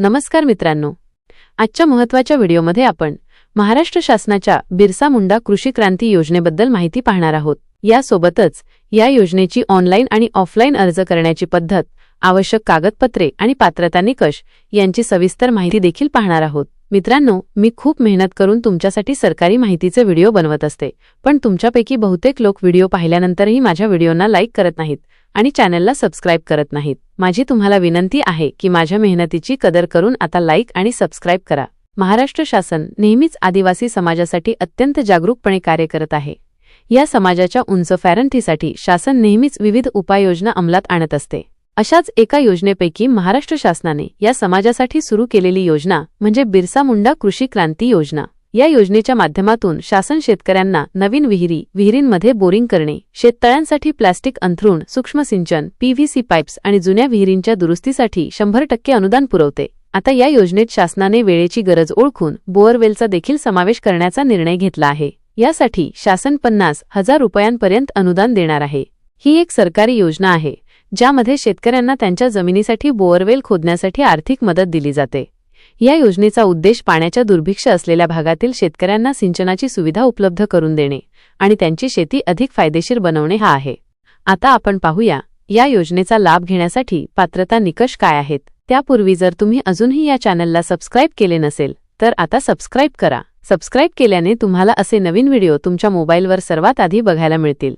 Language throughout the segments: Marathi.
नमस्कार मित्रांनो. आजच्या महत्त्वाच्या व्हिडिओमध्ये आपण महाराष्ट्र शासनाच्या बिरसा मुंडा कृषी क्रांती योजनेबद्दल माहिती पाहणार आहोत. यासोबतच या योजनेची ऑनलाईन आणि ऑफलाईन अर्ज करण्याची पद्धत आवश्यक कागदपत्रे आणि पात्रता निकष यांची सविस्तर माहिती देखील पाहणार आहोत. मित्रांनो मी खूप मेहनत करून तुमच्यासाठी सरकारी माहितीचे व्हिडिओ बनवत असते पण तुमच्यापैकी बहुतेक लोक व्हिडिओ पाहिल्यानंतरही माझ्या व्हिडिओंना लाईक करत नाहीत आणि चॅनलला सबस्क्राईब करत नाहीत. माझी तुम्हाला विनंती आहे की माझ्या मेहनतीची कदर करून आता लाईक आणि सबस्क्राईब करा. महाराष्ट्र शासन नेहमीच आदिवासी समाजासाठी अत्यंत जागरूकपणे कार्य करत आहे. या समाजाच्या उंच फॅरंटीसाठी शासन नेहमीच विविध उपाययोजना अंमलात आणत असते. अशाच एका योजनेपैकी महाराष्ट्र शासनाने या समाजासाठी सुरू केलेली योजना म्हणजे बिरसा मुंडा कृषी क्रांती योजना. या योजनेच्या माध्यमातून शासन शेतकऱ्यांना नवीन विहिरी विहिरींमध्ये बोरिंग करणे शेततळ्यांसाठी प्लास्टिक अंथरूण सूक्ष्म सिंचन पीव्हीसी पाईप्स आणि जुन्या विहिरींच्या दुरुस्तीसाठी शंभर टक्के अनुदान पुरवते. आता या योजनेत शासनाने वेळेची गरज ओळखून बोअरवेलचा देखील समावेश करण्याचा निर्णय घेतला आहे. यासाठी शासन पन्नास हजार रुपयांपर्यंत अनुदान देणार आहे. ही एक सरकारी योजना आहे. ज्यामध्ये शेतकऱ्यांना त्यांच्या जमिनीसाठी बोअरवेल खोदण्यासाठी आर्थिक मदत दिली जाते. या योजनेचा उद्देश पाण्याच्या दुर्भिक्ष असलेल्या भागातील शेतकऱ्यांना सिंचनाची सुविधा उपलब्ध करून देणे आणि त्यांची शेती अधिक फायदेशीर बनवणे हा आहे. आता आपण पाहूया या योजनेचा लाभ घेण्यासाठी पात्रता निकष काय आहेत? त्यापूर्वी जर तुम्ही अजूनही या चॅनलला सबस्क्राईब केले नसेल तर आता सबस्क्राईब करा. सबस्क्राईब केल्याने तुम्हाला असे नवीन व्हिडिओ तुमच्या मोबाईलवर सर्वात आधी बघायला मिळतील.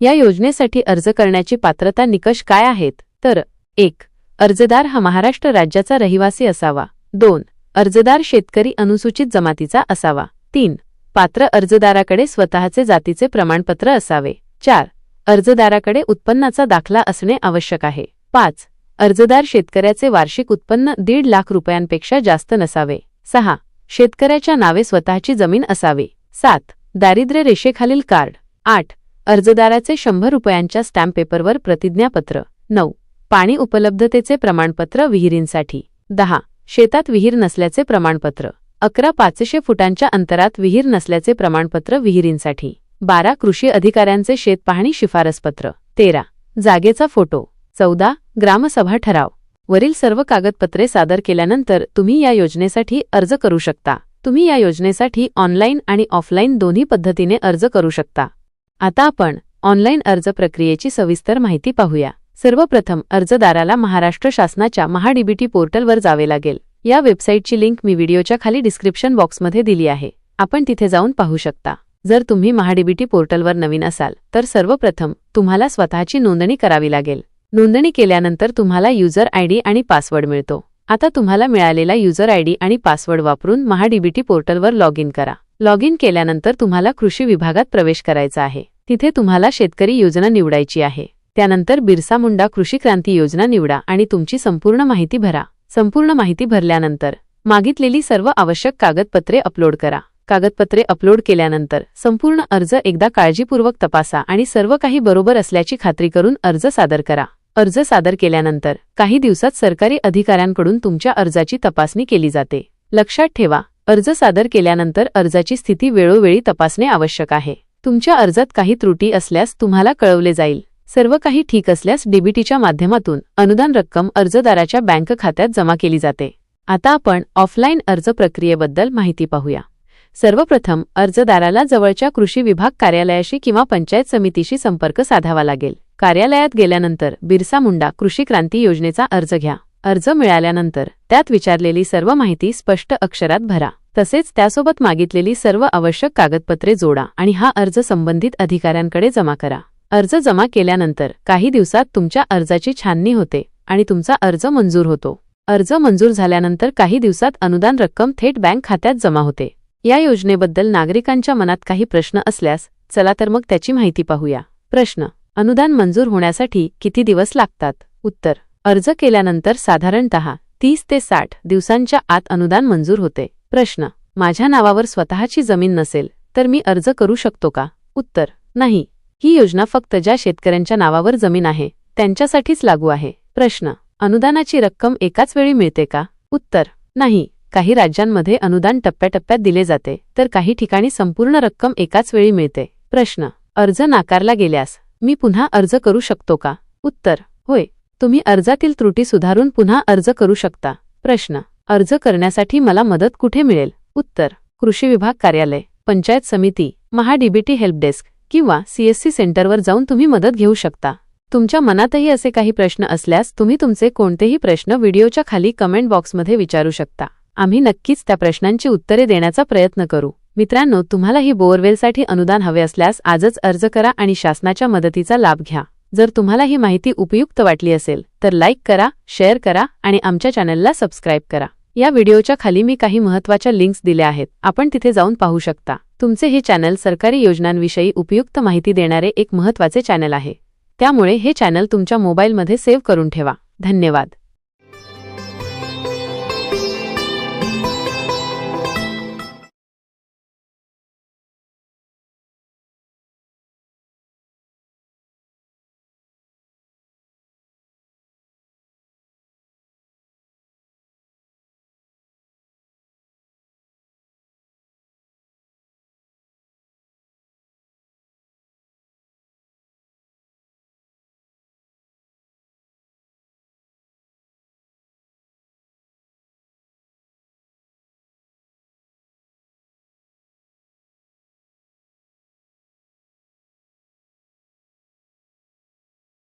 या योजनेसाठी अर्ज करण्याची पात्रता निकष काय आहेत? तर एक अर्जदार हा महाराष्ट्र राज्याचा रहिवासी असावा. दोन अर्जदार शेतकरी अनुसूचित जमातीचा असावा. तीन पात्र अर्जदाराकडे स्वतःचे जातीचे प्रमाणपत्र असावे. चार अर्जदाराकडे उत्पन्नाचा दाखला असणे आवश्यक आहे. पाच अर्जदार शेतकऱ्याचे वार्षिक उत्पन्न दीड लाख रुपयांपेक्षा जास्त नसावे. सहा शेतकऱ्याच्या नावे स्वतःची जमीन असावी. सात दारिद्र्य रेषेखालील कार्ड. आठ अर्जदाराचे शंभर रुपयांच्या स्टॅम्प पेपरवर प्रतिज्ञापत्र. नऊ. पाणी उपलब्धतेचे प्रमाणपत्र विहिरींसाठी. दहा. शेतात विहीर नसल्याचे प्रमाणपत्र. अकरा. पाचशे फुटांच्या अंतरात विहीर नसल्याचे प्रमाणपत्र विहिरींसाठी. बारा. कृषी अधिकाऱ्यांचे शेत पाहणी शिफारसपत्र. तेरा. जागेचा फोटो. चौदा. ग्रामसभा ठराव. वरील सर्व कागदपत्रे सादर केल्यानंतर तुम्ही या योजनेसाठी अर्ज करू शकता. तुम्ही या योजनेसाठी ऑनलाईन आणि ऑफलाईन दोन्ही पद्धतीने अर्ज करू शकता. आता आपण ऑनलाईन अर्ज प्रक्रियेची सविस्तर माहिती पाहूया. सर्वप्रथम अर्जदाराला महाराष्ट्र शासनाच्या महाडीबीटी पोर्टलवर जावे लागेल. या वेबसाईटची लिंक मी व्हिडिओच्या खाली डिस्क्रिप्शन बॉक्समध्ये दिली आहे. आपण तिथे जाऊन पाहू शकता. जर तुम्ही महाडीबीटी पोर्टलवर नवीन असाल तर सर्वप्रथम तुम्हाला स्वतःची नोंदणी करावी लागेल. नोंदणी केल्यानंतर तुम्हाला युजर आयडी आणि पासवर्ड मिळतो. आता तुम्हाला मिळालेला युजर आयडी आणि पासवर्ड वापरून महाडीबीटी पोर्टलवर लॉग इन करा. लॉग इन केल्यानंतर तुम्हाला कृषी विभागात प्रवेश करायचा आहे. तिथे तुम्हाला शेतकरी योजना निवडायची आहे. त्यानंतर बिरसा मुंडा कृषी क्रांती योजना निवडा आणि तुमची संपूर्ण माहिती भरा. संपूर्ण माहिती भरल्यानंतर मागितलेली सर्व आवश्यक कागदपत्रे अपलोड करा. कागदपत्रे अपलोड केल्यानंतर संपूर्ण अर्ज एकदा काळजीपूर्वक तपासा आणि सर्व काही बरोबर असल्याची खात्री करून अर्ज सादर करा. अर्ज सादर केल्यानंतर काही दिवसात सरकारी अधिकाऱ्यांकडून तुमच्या अर्जाची तपासणी केली जाते. लक्षात ठेवा अर्ज सादर केल्यानंतर अर्जाची स्थिती वेळोवेळी तपासणे आवश्यक आहे. तुमच्या अर्जात काही त्रुटी असल्यास तुम्हाला कळवले जाईल. सर्व काही ठीक असल्यास डीबीटीच्या माध्यमातून अनुदान रक्कम अर्जदाराच्या बँक खात्यात जमा केली जाते. आता आपण ऑफलाईन अर्ज प्रक्रियेबद्दल माहिती पाहूया. सर्वप्रथम अर्जदाराला जवळच्या कृषी विभाग कार्यालयाशी किंवा पंचायत समितीशी संपर्क साधावा लागेल. कार्यालयात गेल्यानंतर बिरसा मुंडा कृषी क्रांती योजनेचा अर्ज घ्या. अर्ज मिळाल्यानंतर त्यात विचारलेली सर्व माहिती स्पष्ट अक्षरात भरा. तसेच त्यासोबत मागितलेली सर्व आवश्यक कागदपत्रे जोडा आणि हा अर्ज संबंधित अधिकाऱ्यांकडे जमा करा. अर्ज जमा केल्यानंतर काही दिवसात तुमच्या अर्जाची छाननी होते आणि तुमचा अर्ज मंजूर होतो. अर्ज मंजूर झाल्यानंतर काही दिवसात अनुदान रक्कम थेट बँक खात्यात जमा होते. या योजनेबद्दल नागरिकांच्या मनात काही प्रश्न असल्यास चला तर मग त्याची माहिती पाहूया. प्रश्न. अनुदान मंजूर होण्यासाठी किती दिवस लागतात? उत्तर. अर्ज केल्यानंतर साधारणत तीस ते साठ दिवसांच्या आत अनुदान मंजूर होते. प्रश्न माझ्या नावावर स्वतःची जमीन नसेल तर मी अर्ज करू शकतो का? उत्तर नाही. ही योजना फक्त ज्या शेतकऱ्यांच्या नावावर जमीन आहे त्यांच्यासाठीच लागू आहे. प्रश्न अनुदानाची रक्कम एकाच वेळी मिळते का? उत्तर नाही. काही राज्यांमध्ये अनुदान टप्प्याटप्प्यात दिले जाते तर काही ठिकाणी संपूर्ण रक्कम एकाच वेळी मिळते. प्रश्न अर्ज नाकारला गेल्यास मी पुन्हा अर्ज करू शकतो का? उत्तर होय. तुम्ही अर्जातील त्रुटी सुधारून पुन्हा अर्ज करू शकता. प्रश्न अर्ज करण्यासाठी मला मदत कुठे मिळेल? उत्तर कृषी विभाग कार्यालय पंचायत समिती महाडीबीटी हेल्प डेस्क किंवा सीएससी सेंटरवर जाऊन तुम्ही मदत घेऊ शकता. तुमच्या मनातही असे काही प्रश्न असल्यास तुम्ही तुमचे कोणतेही प्रश्न व्हिडिओच्या खाली कमेंट बॉक्समध्ये विचारू शकता. आम्ही नक्कीच त्या प्रश्नांची उत्तरे देण्याचा प्रयत्न करू. मित्रांनो तुम्हाला ही बोअरवेलसाठी अनुदान हवे असल्यास आजच अर्ज करा आणि शासनाच्या मदतीचा लाभ घ्या. जर तुम्हाला ही माहिती उपयुक्त वाटली असेल तर लाईक करा शेअर करा आणि आमच्या चॅनलला सबस्क्राईब करा. या व्हिडिओच्या खाली मी काही महत्त्वाच्या लिंक्स दिल्या आहेत. आपण तिथे जाऊन पाहू शकता. तुमचे हे चॅनल सरकारी योजनांविषयी उपयुक्त माहिती देणारे एक महत्त्वाचे चॅनल आहे. त्यामुळे हे चॅनल तुमच्या मोबाईलमध्ये सेव्ह करून ठेवा. धन्यवाद.